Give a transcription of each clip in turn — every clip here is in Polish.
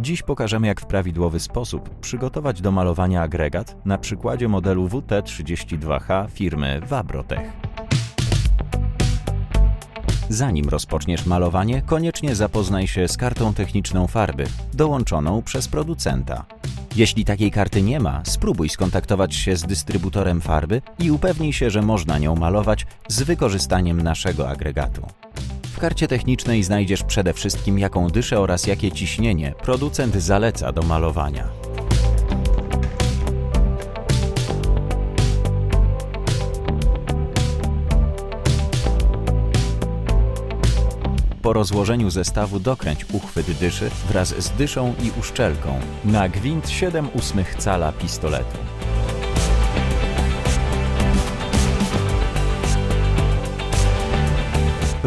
Dziś pokażemy jak w prawidłowy sposób przygotować do malowania agregat na przykładzie modelu WT32H firmy Vabrotech. Zanim rozpoczniesz malowanie, koniecznie zapoznaj się z kartą techniczną farby, dołączoną przez producenta. Jeśli takiej karty nie ma, spróbuj skontaktować się z dystrybutorem farby i upewnij się, że można nią malować z wykorzystaniem naszego agregatu. Karcie technicznej znajdziesz przede wszystkim jaką dyszę oraz jakie ciśnienie producent zaleca do malowania. Po rozłożeniu zestawu dokręć uchwyt dyszy wraz z dyszą i uszczelką na gwint 7,8 cala pistoletu.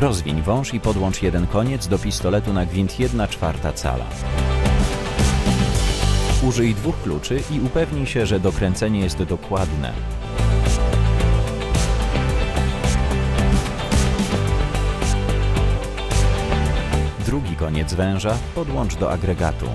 Rozwiń wąż i podłącz jeden koniec do pistoletu na gwint 1,4 cala. Użyj dwóch kluczy i upewnij się, że dokręcenie jest dokładne. Drugi koniec węża podłącz do agregatu.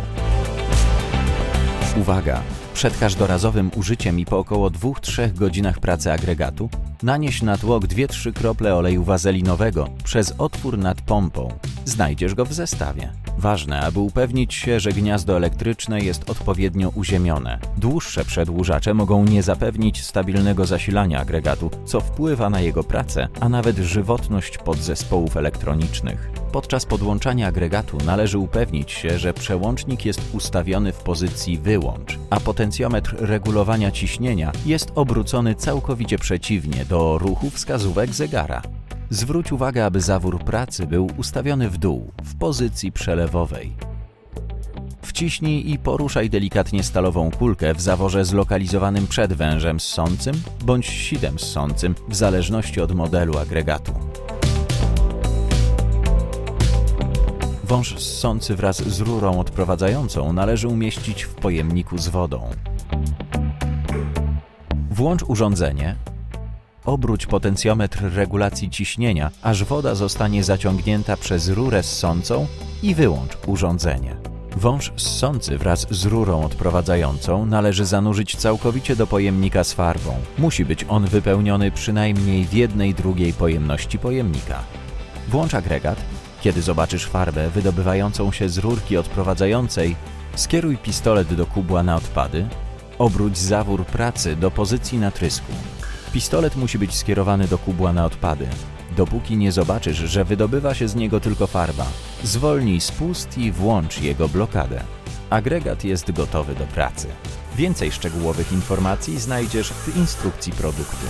Uwaga! Przed każdorazowym użyciem i po około 2-3 godzinach pracy agregatu nanieś na tłok 2-3 krople oleju wazelinowego przez otwór nad pompą. Znajdziesz go w zestawie. Ważne, aby upewnić się, że gniazdo elektryczne jest odpowiednio uziemione. Dłuższe przedłużacze mogą nie zapewnić stabilnego zasilania agregatu, co wpływa na jego pracę, a nawet żywotność podzespołów elektronicznych. Podczas podłączania agregatu należy upewnić się, że przełącznik jest ustawiony w pozycji wyłącz, a potencjometr regulowania ciśnienia jest obrócony całkowicie przeciwnie do ruchu wskazówek zegara. Zwróć uwagę, aby zawór pracy był ustawiony w dół, w pozycji przelewowej. Wciśnij i poruszaj delikatnie stalową kulkę w zaworze zlokalizowanym przed wężem ssącym bądź sidem ssącym, w zależności od modelu agregatu. Wąż ssący wraz z rurą odprowadzającą należy umieścić w pojemniku z wodą. Włącz urządzenie, obróć potencjometr regulacji ciśnienia, aż woda zostanie zaciągnięta przez rurę ssącą i wyłącz urządzenie. Wąż ssący wraz z rurą odprowadzającą należy zanurzyć całkowicie do pojemnika z farbą. Musi być on wypełniony przynajmniej w jednej drugiej pojemności pojemnika. Włącz agregat. Kiedy zobaczysz farbę wydobywającą się z rurki odprowadzającej, skieruj pistolet do kubła na odpady, obróć zawór pracy do pozycji natrysku. Pistolet musi być skierowany do kubła na odpady. Dopóki nie zobaczysz, że wydobywa się z niego tylko farba, zwolnij spust i włącz jego blokadę. Agregat jest gotowy do pracy. Więcej szczegółowych informacji znajdziesz w instrukcji produktu.